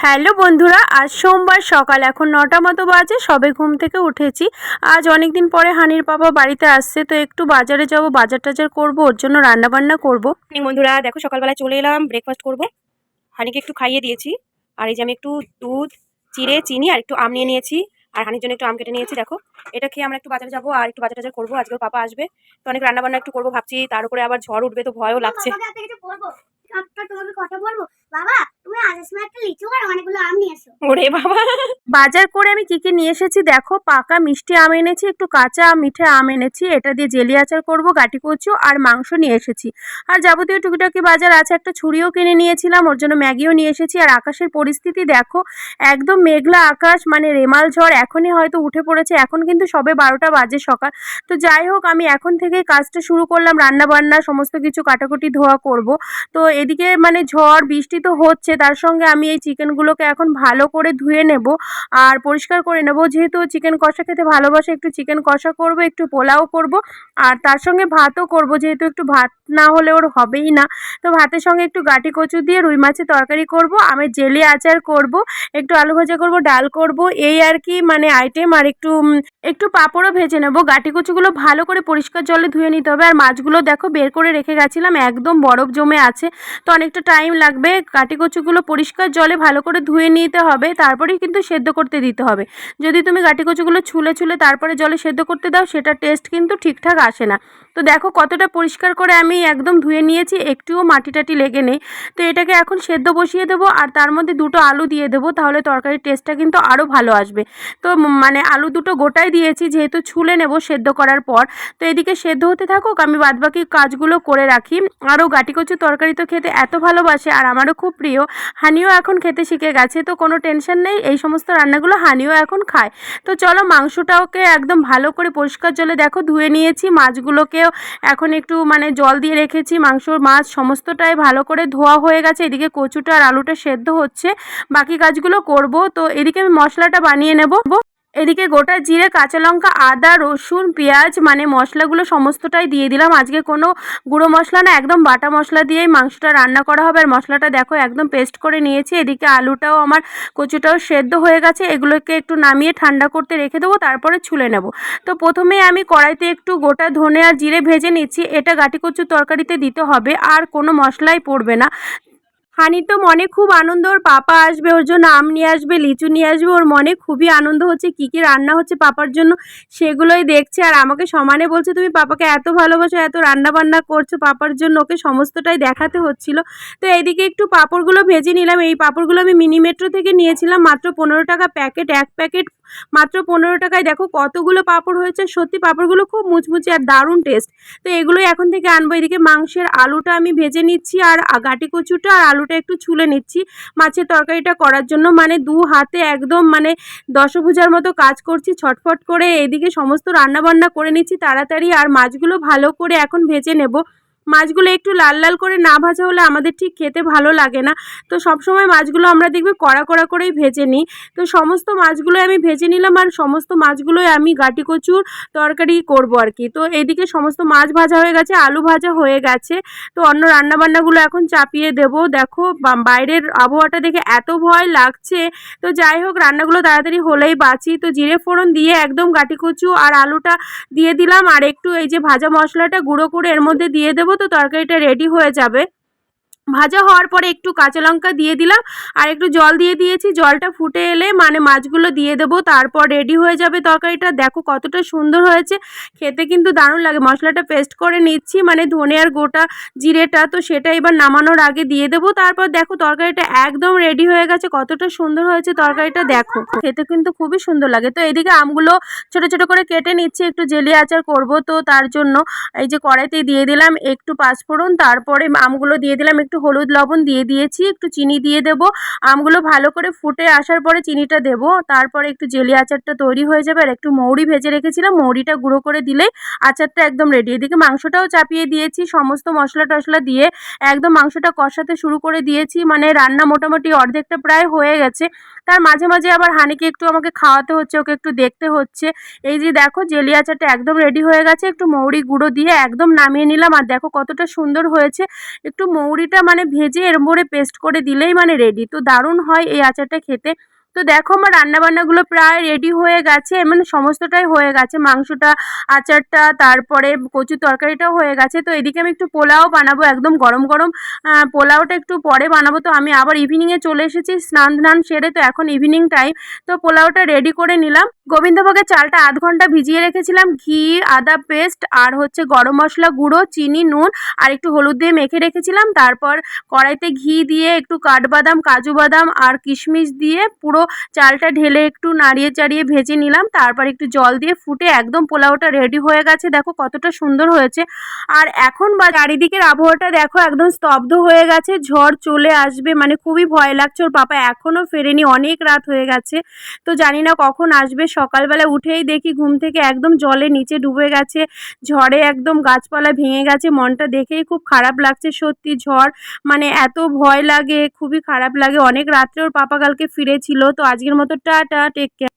Hello বন্ধুরা আজ সোমবার সকাল এখন নটা মতো বাজে সবে ঘুম থেকে উঠেছি। আজ অনেক দিন পরে হানির বাবা বাড়িতে আসছে তো একটু বাজারে যাব বাজার টাজার করব ওর জন্য রান্না বান্না করব বন্ধুরা দেখো সকালবেলায় চলে এলাম ব্রেকফাস্ট করব। হানিকে একটু খাইয়ে দিয়েছি আর এই যে আমি একটু দুধ চিড়ে চিনি আর একটু আম নিয়ে নিয়েছি আর হানির জন্য একটু আম কেটে নিয়েছি দেখো। এটা খেয়ে আমরা একটু বাজারে যাব আর একটু বাজার টাজার করব আজকে পাপা আসবে। তো অনেক রান্না বান্না একটু করব ভাবছি তার উপরে আবার ঝড় উঠবে তো ভয়ও লাগছে। কথা বলব? বাবা আম ওরে বাবা। বাজার করে আমি কি কি নিয়ে এসেছি দেখো, পাকা মিষ্টি আম এনেছি, একটু কাঁচা মিঠে আম এনেছি, এটা দিয়ে জেলি আচার করব, গাটি কচু আর মাংস নিয়ে এসেছি। আর যাবতীয় টুকিটাকি বাজার আছে, একটা ছুরিও কিনে নিয়েছিলাম, ওর জন্য ম্যাগিও নিয়ে এসেছি। আর আকাশের পরিস্থিতি দেখো, একদম মেঘলা আকাশ মানে রেমাল ঝড় এখনই হয়তো উঠে পড়েছে, এখন কিন্তু সবে বারোটা বাজে সকাল। তো যাই হোক, আমি এখন থেকেই কাজটা শুরু করলাম রান্না বান্না সমস্ত কিছু কাটাকুটি ধোয়া করব। তো এদিকে মানে ঝড়, বৃষ্টি তো হচ্ছে তার সঙ্গে আমি এই চিকেনগুলোকে এখন ভালো করে ধুয়ে নেব আর পরিষ্কার করে নেব। যেহেতু চিকেন কষা খেতে ভালোবাসে, একটু চিকেন কষা করব, একটু পোলাও করব আর তার সঙ্গে ভাতও করব। যেহেতু একটু ভাত না হলে ওর হবেই না, তো ভাতের সঙ্গে একটু গাটি কচু দিয়ে রুই মাছের তরকারি করব, আমি জেলি আচার করব, একটু আলু ভাজা করব, ডাল করব, এই আর কি মানে আইটেম আর একটু একটু পাঁপড়ও ভেজে নেব। গাটি কচুগুলো ভালো করে পরিষ্কার জলে ধুয়ে নিতে হবে আর মাছগুলো দেখো বের করে রেখে গেছিলাম, একদম বরফ জমে আছে, তো অনেকটা টাইম লাগবে কাটি কচুগুলো পরিষ্কার জলে ভালো করে ধুয়ে নিতে হবে, তারপরেই কিন্তু সেদ্ধ করতে দিতে হবে। যদি তুমি গাটি কচুগুলো ছুলে ছুলে তারপরে জলে সেদ্ধ করতে দাও, সেটা টেস্ট কিন্তু ঠিকঠাক আসে না। তো দেখো কতটা পরিষ্কার করে আমি একদম ধুয়ে নিয়েছি, একটুও মাটি টাটি লেগে নেই। তো এটাকে এখন সেদ্ধ বসিয়ে দেবো আর তার মধ্যে দুটো আলু দিয়ে দেবো, তাহলে তরকারির টেস্টটা কিন্তু আরও ভালো আসবে। তো মানে আলু দুটো গোটাই দিয়েছি, যেহেতু ছুলে নেব সেদ্ধ করার পর। তো এদিকে সেদ্ধ হতে থাকুক, আমি বাদবাকি কাজগুলো করে রাখি। আরও গাটি কচু তরকারি তো খেতে এত ভালোবাসে আর আমারও খুব প্রিয়। হানিও এখন খেতে শিখে গেছে, তো কোনো টেনশন নেই, এই সমস্ত রান্নাগুলো হানিও এখন খায়। তো চলো মাংসটাকে একদম ভালো করে পরিষ্কার জলে দেখো, ধুয়ে নিয়েছি মাছগুলোকেও এখন একটু মানে জল দিয়ে রেখেছি মাংস মাছ সমস্তটাই ভালো করে ধোয়া হয়ে গেছে। এদিকে কচুটা আর আলুটা সেদ্ধ হচ্ছে, বাকি কাজগুলো করব। তো এদিকে আমি মশলাটা বানিয়ে নেব। এদিকে গোটা জিরে, কাঁচা লঙ্কা, আদা, রসুন, পেঁয়াজ মানে মশলাগুলো সমস্তটাই দিয়ে দিলাম। আজকে কোনো গুঁড়ো মশলা না, একদম বাটা মশলা দিয়েই মাংসটা রান্না করা হবে। আর মশলাটা দেখো, একদম পেস্ট করে নিয়েছি। এদিকে আলুটাও আমার কচুটাও সেদ্ধ হয়ে গেছে। এগুলোকে একটু নামিয়ে ঠান্ডা করতে রেখে দেবো, তারপরে ছুলে নেব। তো প্রথমে আমি কড়াইতে একটু গোটা ধনে আর জিরে ভেজে নিচ্ছি। এটা গাটি কচুর তরকারিতে দিতে হবে, আর কোনো মশলাই পড়বে না। হানির তো মনে খুব আনন্দ, ওর পাপা আসবে, ওর জন্য আম নিয়ে আসবে, লিচু নিয়ে আসবে, ওর মনে খুবই আনন্দ হচ্ছে, কী কী রান্না হচ্ছে পাপার জন্য সেগুলোই দেখছে। আর আমাকে সমানে বলছে, তুমি পাপাকে এত ভালোবাসো, এত রান্না বান্না করছ পাপার জন্য, ওকে সমস্তটাই দেখাতে হচ্ছিল। তো এইদিকে একটু পাপড়গুলো ভেজে নিলাম। এই পাপড়গুলো আমি মিনি মেট্রো থেকে নিয়েছিলাম, মাত্র পনেরো টাকা প্যাকেট, এক প্যাকেট মাত্র পনেরো টাকায় দেখো কতগুলো পাঁপড় হয়েছে। সত্যি পাঁপড়গুলো খুব মুচমুচে আর দারুণ টেস্ট তো এগুলোই এখন থেকে আনব। এদিকে মাংসের আলুটা আমি ভেজে নিচ্ছি আর গাটি কচুটা আর আলুটা একটু ছুলে নিচ্ছি। মাছের তরকারিটা করার জন্য মানে দু হাতে একদম মানে দশভুজার মতো কাজ করছি, ছটফট করে। এদিকে সমস্ত রান্নাবান্না করে নিচ্ছি তাড়াতাড়ি। আর মাছগুলো ভালো করে এখন ভেজে নেব। মাছগুলো একটু লাল লাল করে না ভাজা হলে আমাদের ঠিক খেতে ভালো লাগে না। তো সবসময় মাছগুলো আমরা দেখবে কড়া কড়া করেই ভেজে নিই। তো সমস্ত মাছগুলোই আমি ভেজে নিলাম আর সমস্ত মাছগুলোই আমি গাটি কচুর তরকারি করব আর কি। তো এদিকে সমস্ত মাছ ভাজা হয়ে গেছে, আলু ভাজা হয়ে গেছে। তো অন্য রান্নাবান্নাগুলো এখন চাপিয়ে দেব। দেখো বাইরের আবহাওয়াটা দেখে এত ভয় লাগছে। তো যাই হোক, রান্নাগুলো তাড়াতাড়ি হলেই বাঁচি। তো জিরে ফোড়ন দিয়ে একদম গাটি কচু আর আলুটা দিয়ে দিলাম। আর একটু এই যে ভাজা মশলাটা গুঁড়ো করে এর মধ্যে দিয়ে দেবো। তো তরকারিটা রেডি হয়ে যাবে। ভাজা হওয়ার পরে একটু কাঁচা লঙ্কা দিয়ে দিলাম আর একটু জল দিয়ে দিয়েছি। জলটা ফুটে এলে মানে মাছগুলো দিয়ে দেবো, তারপর রেডি হয়ে যাবে তরকারিটা। দেখো কতটা সুন্দর হয়েছে, খেতে কিন্তু দারুণ লাগে। মশলাটা পেস্ট করে নিচ্ছি মানে ধনে আর গোটা জিরেটা, তো সেটা এবার নামানোর আগে দিয়ে দেবো। তারপর দেখো তরকারিটা একদম রেডি হয়ে গেছে, কতটা সুন্দর হয়েছে তরকারিটা, দেখো। খেতে কিন্তু খুবই সুন্দর লাগে। তো এদিকে আমগুলো ছোট ছোট করে কেটে নিচ্ছি, একটু জেলি আচার করব তো তার জন্য। এই যে কড়াইতে দিয়ে দিলাম একটু পাঁচফোড়ন, তারপরে আমগুলো দিয়ে দিলাম একটু হলুদ লবণ দিয়ে দিয়েছি, একটু চিনি দিয়ে দেবো। আমগুলো ভালো করে ফুটে আসার পরে চিনিটা দেবো। তারপরে একটু জেলি আচারটা তৈরি হয়ে যাবে। আর একটু মৌরি ভেজে রেখেছিলাম। মৌরিটা গুঁড়ো করে দিলেই আচারটা একদম রেডি এদিকে মাংসটাও চাপিয়ে দিয়েছি। সমস্ত মশলা টশলা দিয়ে একদম মাংসটা কষাতে শুরু করে দিয়েছি। মানে রান্না মোটামুটি অর্ধেকটা প্রায় হয়ে গেছে। তার মাঝে মাঝে আবার হানিকে একটু আমাকে খাওয়াতে হচ্ছে, ওকে একটু দেখতে হচ্ছে। এই যে দেখো জেলি আচারটা একদম রেডি হয়ে গেছে। একটু মৌরি গুঁড়ো দিয়ে একদম নামিয়ে নিলাম। আর দেখো কতটা সুন্দর হয়েছে। একটু মৌরিটা মানে ভেজে এরম করে পেস্ট করে দিলেই মানে রেডি তো দারুণ হয় এই আচারটা খেতে। তো দেখো আমার রান্নাবান্নাগুলো প্রায় রেডি হয়ে গেছে মানে সমস্তটাই হয়ে গেছে। মাংসটা, আচারটা, তারপরে কচুর তরকারিটাও হয়ে গেছে। তো এদিকে আমি একটু পোলাও বানাবো, একদম গরম গরম পোলাওটা একটু পরে বানাবো। তো আমি আবার ইভিনিংয়ে চলে এসেছি স্নান ধান সেরে তো এখন ইভিনিং টাইম তো পোলাওটা রেডি করে নিলাম। গোবিন্দভোগের চালটা আধ ঘণ্টা ভিজিয়ে রেখেছিলাম, ঘি, আদা পেস্ট আর হচ্ছে গরম মশলা গুঁড়ো, চিনি, নুন, আর একটু হলুদ দিয়ে মেখে রেখেছিলাম। তারপর কড়াইতে ঘি দিয়ে একটু কাঠবাদাম, কাজু বাদাম আর কিশমিশ দিয়ে পুরো চালটা ঢেলে একটু নাড়িয়ে চাড়িয়ে ভেজে নিলাম। তারপর একটু জল দিয়ে ফুটে একদম পোলাওটা রেডি হয়ে গেছে। দেখো কতটা সুন্দর হয়েছে। আর এখন বা চারিদিকের আবহাওয়াটা দেখো একদম স্তব্ধ হয়ে গেছে। ঝড় চলে আসবে মানে খুবই ভয় লাগছে। ওর পাপা এখনও ফেরেনি, অনেক রাত হয়ে গেছে। তো জানি না কখন আসবে সকালবেলা উঠেই দেখি ঘুম থেকে একদম জলে নিচে ডুবে গেছে, ঝড়ে একদম গাছপালা ভেঙে গেছে, মনটা দেখেই খুব খারাপ লাগছে সত্যি ঝড় মানে এত ভয় লাগে, খুবই খারাপ লাগে। অনেক রাত্রে ওর পাপা কালকে ফিরেছিল, তো আজকের মতো টা টেক কেয়ার